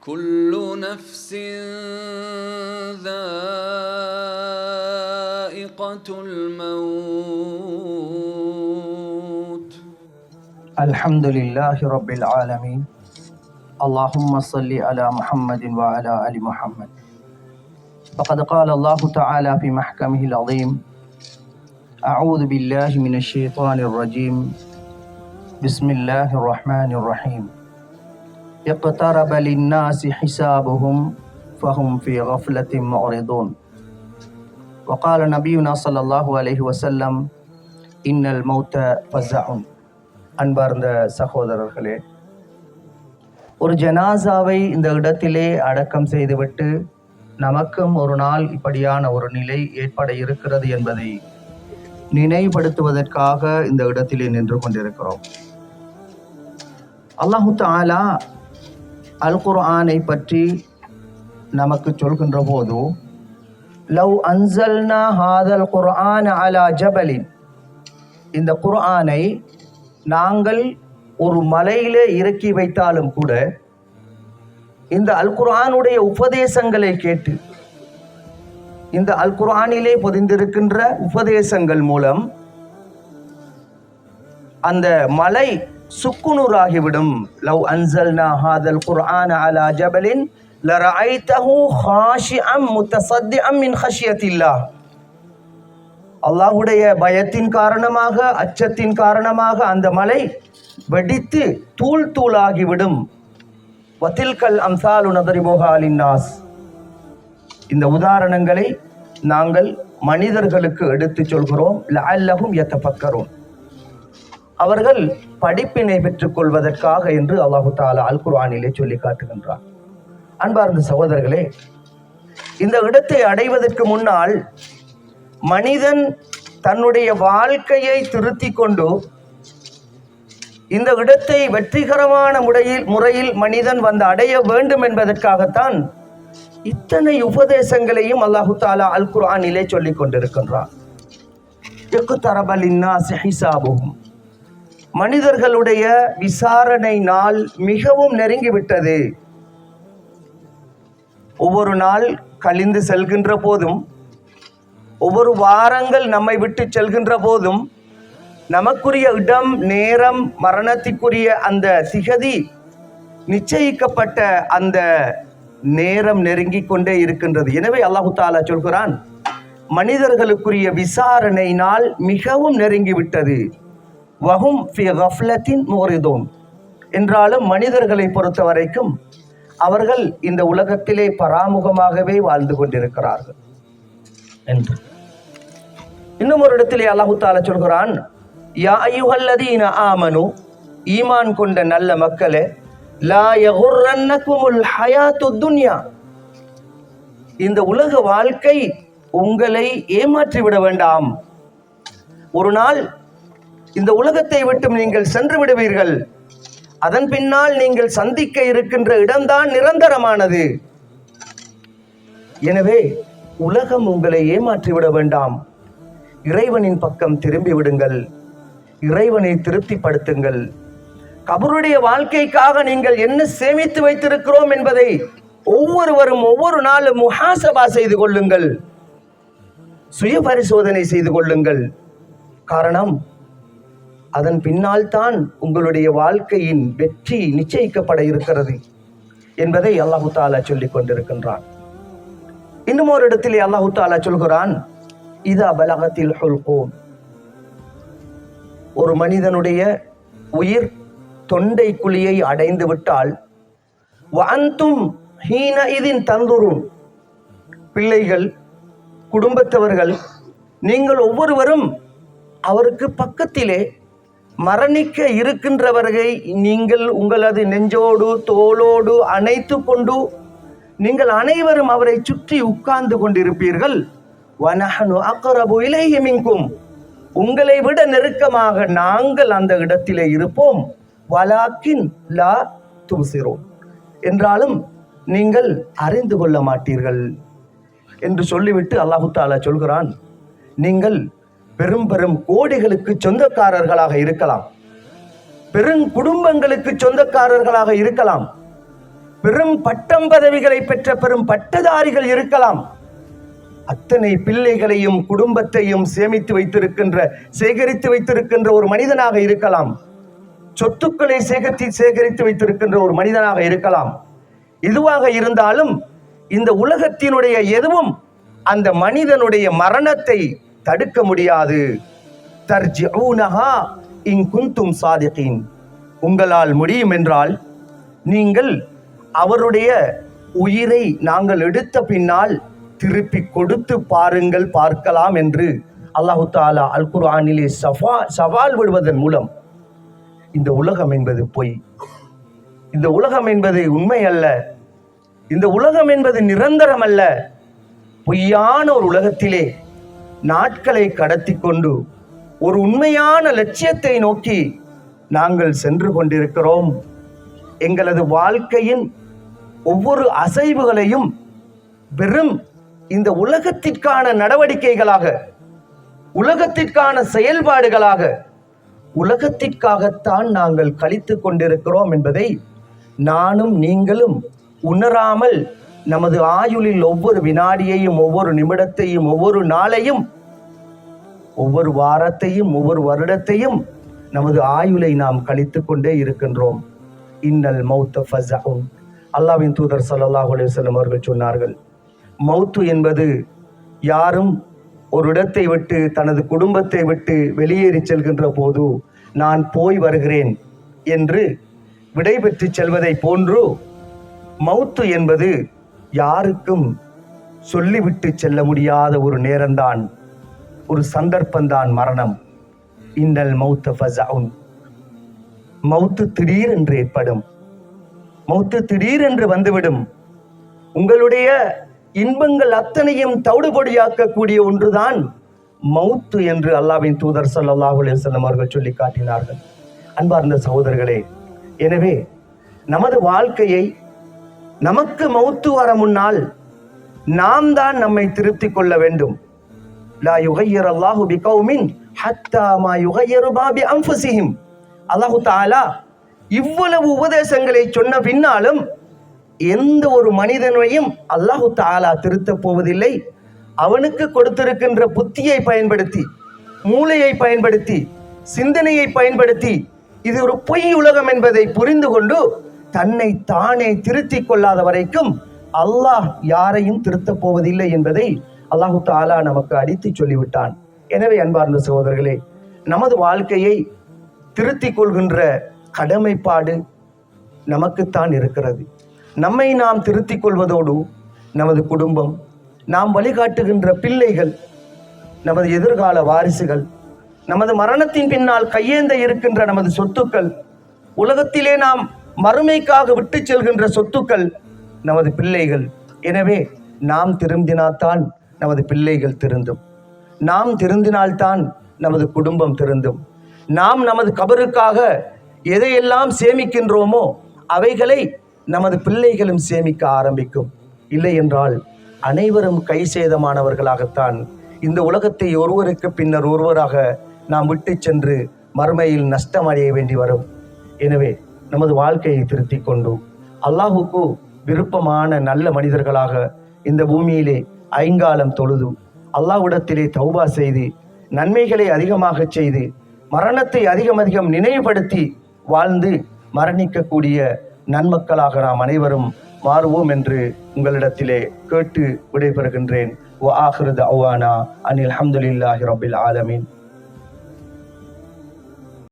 كل نفس ذائقة الموت. الحمد لله رب العالمين. اللهم صل على محمد وعلى آل محمد. فقد قال الله تعالى في محكمه العظيم أعوذ بالله من الشيطان الرجيم. بسم الله الرحمن الرحيم. اقترب للناس حسابهم فهم في غفلة معرضون وقال نبينا صلى الله عليه وسلم إن الموت فزع அன்பார்ந்த சகோதரர்களே ஒரு ஜனாசாவை இந்த இடத்திலே அடக்கம் செய்துவிட்டு நமக்கும் ஒரு நாள் இப்படியான ஒரு நிலை ஏற்பட இருக்கிறது என்பதை நினைவுபடுத்துவதற்காக இந்த இடத்திலே நின்று கொண்டிருக்கிறோம் அல்லாஹு தாலா அல் குர்ஆனை பற்றி நமக்கு சொல்கின்ற போது லவ் அன்சல்னா ஹாதல் குர்ஆன் அலா ஜபலின். இந்த குர்ஆனை நாங்கள் ஒரு மலையிலே இறக்கி வைத்தாலும் கூட இந்த அல் குர்ஆனுடைய உபதேசங்களை கேட்டு இந்த அல் குர்ஆனிலே பொதிந்திருக்கின்ற உபதேசங்கள் மூலம் அந்த மலை சுக்குநூறாகிவிடும் லவ் அன்சல்னா ஹாதல் குர்ஆன அலா ஜபலின் லரஐதஹு ஹாஷிஅம் முத்தசத்திஅம் மின் ஹஷியத்தில்லாஹ் அல்லாஹுடைய பயத்தின் காரணமாக அச்சத்தின் காரணமாக அந்த மலை வெடித்து தூள் தூளாகிவிடும் வத்தில்கல் அம்சாலு நதரிபோகாலின்னாஸ் இந்த உதாரணங்களை நாங்கள் மனிதர்களுக்கு எடுத்துச் சொல்கிறோம். லஅல்லஹும் யத்தஃபக்கரும் அவர்கள் படிப்பினை பெற்றுக் கொள்வதற்காக என்று அல்லாஹு தாலா அல் குர்ஆனிலே சொல்லி காட்டுகின்றார் அன்பார்ந்த சகோதரர்களே இந்த இடத்தை அடைவதற்கு முன்னால் மனிதன் தன்னுடைய வாழ்க்கையை திருத்திக் கொண்டு இந்த இடத்தை வெற்றிகரமான முறையில் முறையில் மனிதன் வந்து அடைய வேண்டும் என்பதற்காகத்தான் இத்தனை உபதேசங்களையும் அல்லாஹு தாலா அல் குர்ஆனிலே சொல்லிக் கொண்டிருக்கின்றான் இக்குத்தரபல் இன்னாஸ் ஹிசாபுஹும். மனிதர்களுடைய விசாரணை நாள் மிகவும் நெருங்கிவிட்டது. ஒவ்வொரு நாள் கழிந்து செல்கின்ற போதும் ஒவ்வொரு வாரங்கள் நம்மை விட்டு செல்கின்ற போதும் நமக்குரிய இடம் நேரம் மரணத்திற்குரிய அந்த திகதி நிச்சயிக்கப்பட்ட அந்த நேரம் நெருங்கிக் கொண்டே இருக்கின்றது. எனவே அல்லாஹு தாலா சொல்கிறான் மனிதர்களுக்குரிய விசாரணை நாள் மிகவும் நெருங்கிவிட்டது. வஹும் ஃபி கஃப்லத்தின் மோரிதோன் என்றாலும் மனிதர்களை பொறுத்த வரைக்கும் அவர்கள் இந்த உலகத்திலே பராமுகமாகவே வாழ்ந்து கொண்டிருக்கிறார்கள். என்று. இன்னும் ஒரு இடத்திலே அல்லாஹு தாலா சொல்கிறான் யா ஐயுஹல்லதீன ஆமனு ஈமான் கொண்ட நல்ல மக்களே லா யகுர்ரன்னகுமுல் ஹயாத்து துன்யா. இந்த உலக வாழ்க்கை உங்களை ஏமாற்றி விட வேண்டாம். ஒரு நாள் இந்த உலகத்தை விட்டும் நீங்கள் சென்று விடுவீர்கள். அதன் பின்னால் நீங்கள் சந்திக்க இருக்கின்ற இடம்தான் நிரந்தரமானது. எனவே உலகம் உங்களை ஏமாற்றி விட வேண்டாம். இறைவனின் பக்கம் திரும்பி விடுங்கள். இறைவனை திருப்திப்படுத்துங்கள். கபருடைய வாழ்க்கைக்காக நீங்கள் என்ன சேமித்து வைத்திருக்கிறோம் என்பதை ஒவ்வொருவரும் ஒவ்வொரு நாளும் முஹாசபா செய்து கொள்ளுங்கள். சுய பரிசோதனை செய்து கொள்ளுங்கள். காரணம் அதன் பின்னால் தான் உங்களுடைய வாழ்க்கையின் வெற்றி நிச்சயிக்கப்பட இருக்கிறது என்பதை அல்லாஹு தாலா சொல்லிக் கொண்டிருக்கின்றான். இன்னும் ஒரு இடத்திலே அல்லாஹு தாலா சொல்கிறான் இதா பலகத்தில் ஹுல்கூம் ஒரு மனிதனுடைய உயிர் தொண்டை குழியை அடைந்து விட்டால் வாந்தும் ஹீன இதின் தந்துரும் பிள்ளைகள் குடும்பத்தவர்கள் நீங்கள் ஒவ்வொருவரும் அவருக்கு பக்கத்திலே மரணிக்க இருக்கின்றவர்களை நீங்கள் உங்களது நெஞ்சோடு தோளோடு அணைத்து கொண்டு நீங்கள் அனைவரும் அவரை சுற்றி உட்கார்ந்து கொண்டிருப்பீர்கள். வனஹனு அக்கரபு இலையமிங்கும் உங்களை விட நெருக்கமாக நாங்கள் அந்த இடத்திலே இருப்போம். வலாக்கின் லா துசிரோம் என்றாலும் நீங்கள் அறிந்து கொள்ள மாட்டீர்கள். என்று சொல்லிவிட்டு அல்லாஹு தாலா சொல்கிறான். நீங்கள் பெரும் பெரும் கோடிகளுக்கு சொந்தக்காரர்களாக இருக்கலாம். பெரும் குடும்பங்களுக்கு சொந்தக்காரர்களாக இருக்கலாம். பெரும் பட்டம் பதவிகளை பெற்ற பெரும் பட்டதாரிகள் இருக்கலாம். அத்தனை பிள்ளைகளையும் குடும்பத்தையும் சேமித்து வைத்திருக்கின்ற சேகரித்து வைத்திருக்கின்ற ஒரு மனிதனாக இருக்கலாம். சொத்துக்களை சேகரித்து சேகரித்து வைத்திருக்கின்ற ஒரு மனிதனாக இருக்கலாம். எதுவாக இருந்தாலும் இந்த உலகத்தினுடைய எதுவும் அந்த மனிதனுடைய மரணத்தை தடுக்க முடியாது. தர்ஜிஊனஹா இங் குந்தும் சாதிகின். உங்களால் முடியும் என்றால் நீங்கள் அவருடைய உயிரை நாங்கள் எடுத்த பின்னால் திருப்பி கொடுத்து பாருங்கள் பார்க்கலாம் என்று அல்லாஹு தாலா அல் குர்ஆனிலே சஃபா சவால் விடுவதன் மூலம். இந்த உலகம் என்பது பொய். இந்த உலகம் என்பது உண்மை அல்ல இந்த உலகம் என்பது நிரந்தரம் அல்ல பொய்யான ஒரு உலகத்திலே நாட்களை கடத்தி கொண்டு ஒரு உண்மையான லட்சியத்தை நோக்கி நாங்கள் சென்று கொண்டிருக்கிறோம். எங்களது வாழ்க்கையின் ஒவ்வொரு அசைவுகளையும் வெறும் இந்த உலகத்திற்கான நடவடிக்கைகளாக உலகத்திற்கான செயல்பாடுகளாக உலகத்திற்காகத்தான் நாங்கள் கழித்து கொண்டிருக்கிறோம் என்பதை நானும் நீங்களும் உணராமல் நமது ஆயுளில் ஒவ்வொரு வினாடியையும் ஒவ்வொரு நிமிடத்தையும் ஒவ்வொரு நாளையும் ஒவ்வொரு வாரத்தையும் ஒவ்வொரு வருடத்தையும் நமது ஆயுளை நாம் கழித்து கொண்டே இருக்கின்றோம். இன்னல் மௌத்த ஃபஸஉன் அல்லாஹ்வின் தூதர் சல்லாஹ் அலுவலம் அவர்கள் சொன்னார்கள் மௌத்து என்பது யாரும் ஒரு இடத்தை விட்டு தனது குடும்பத்தை விட்டு வெளியேறி செல்கின்ற போது நான் போய் வருகிறேன் என்று விடைபெற்று செல்வதை போன்று மௌத்து என்பது யாருக்கும் சொல்லிவிட்டு செல்ல முடியாத ஒரு நேரம்தான் ஒரு சந்தர்ப்பந்தான் மரணம். இன்னல் மௌத்த ஃபஸஉன் மௌத்து திடீரென்று ஏற்படும். மௌத்து திடீரென்று வந்துவிடும். உங்களுடைய இன்பங்கள் அத்தனையும் தவிடுபொடியாக்கக்கூடிய ஒன்றுதான் மௌத்து என்று அல்லாவின் தூதர் ஸல்லல்லாஹு அலைஹி அவர்கள் சொல்லி காட்டினார்கள். அன்பார்ந்த சகோதரர்களே எனவே நமது வாழ்க்கையை நமக்கு மௌத்து வர முன்னால் நாம் தான் நம்மை திருத்திக் கொள்ள வேண்டும். லா யுகையர் அல்லாஹு பி கௌமின் ஹத்தா மா யுகையரு பாபி பி அல்லாஹு தாலா இவ்வளவு உபதேசங்களை சொன்ன பின்னாலும் எந்த ஒரு மனிதனையும் அல்லாஹு தாலா திருத்தப் போவதில்லை. அவனுக்கு கொடுத்திருக்கின்ற புத்தியை பயன்படுத்தி மூளையை பயன்படுத்தி சிந்தனையை பயன்படுத்தி இது ஒரு பொய் உலகம் என்பதை புரிந்து கொண்டு தன்னை தானே திருத்திக் கொள்ளாத வரைக்கும் அல்லாஹ் யாரையும் திருத்தப் போவதில்லை என்பதை அல்லாஹு தாலா நமக்கு அடித்து சொல்லிவிட்டான். எனவே அன்பார்ந்த சகோதரர்களே நமது வாழ்க்கையை திருத்திக் கொள்கின்ற கடமைப்பாடு நமக்குத்தான் இருக்கிறது. நம்மை நாம் திருத்திக் கொள்வதோடு நமது குடும்பம் நாம் வழிகாட்டுகின்ற பிள்ளைகள் நமது எதிர்கால வாரிசுகள் நமது மரணத்தின் பின்னால் கையேந்த இருக்கின்ற நமது சொத்துக்கள் உலகத்திலே நாம் மறுமைக்காக விட்டு செல்கின்ற சொத்துக்கள் நமது பிள்ளைகள். எனவே நாம் திருந்தினால்தான் நமது பிள்ளைகள் திருந்தும். நாம் திருந்தினால்தான் நமது குடும்பம் திருந்தும். நாம் நமது கபருக்காக எதையெல்லாம் சேமிக்கின்றோமோ அவைகளை நமது பிள்ளைகளும் சேமிக்க ஆரம்பிக்கும். இல்லை என்றால் அனைவரும் கை சேதமானவர்களாகத்தான் இந்த உலகத்தை ஒருவருக்கு பின்னர் ஒருவராக நாம் விட்டு சென்று மறுமையில் நஷ்டம் அடைய வேண்டி வரும். எனவே நமது வாழ்க்கையை திருத்தி கொண்டு அல்லாஹுக்கு விருப்பமான நல்ல மனிதர்களாக இந்த பூமியிலே ஐங்காலம் தொழுது அல்லாஹ்விடத்திலே தௌபா செய்து நன்மைகளை அதிகமாக செய்து மரணத்தை அதிகம் அதிகம் நினைவுபடுத்தி வாழ்ந்து மரணிக்கக்கூடிய நன்மக்களாக நாம் அனைவரும் மாறுவோம் என்று உங்களிடத்திலே கேட்டு விடைபெறுகின்றேன். வ ஆஹிரு தஅவானா அனில் அஹமதுல்லாஹி ரபில் ஆலமீன்.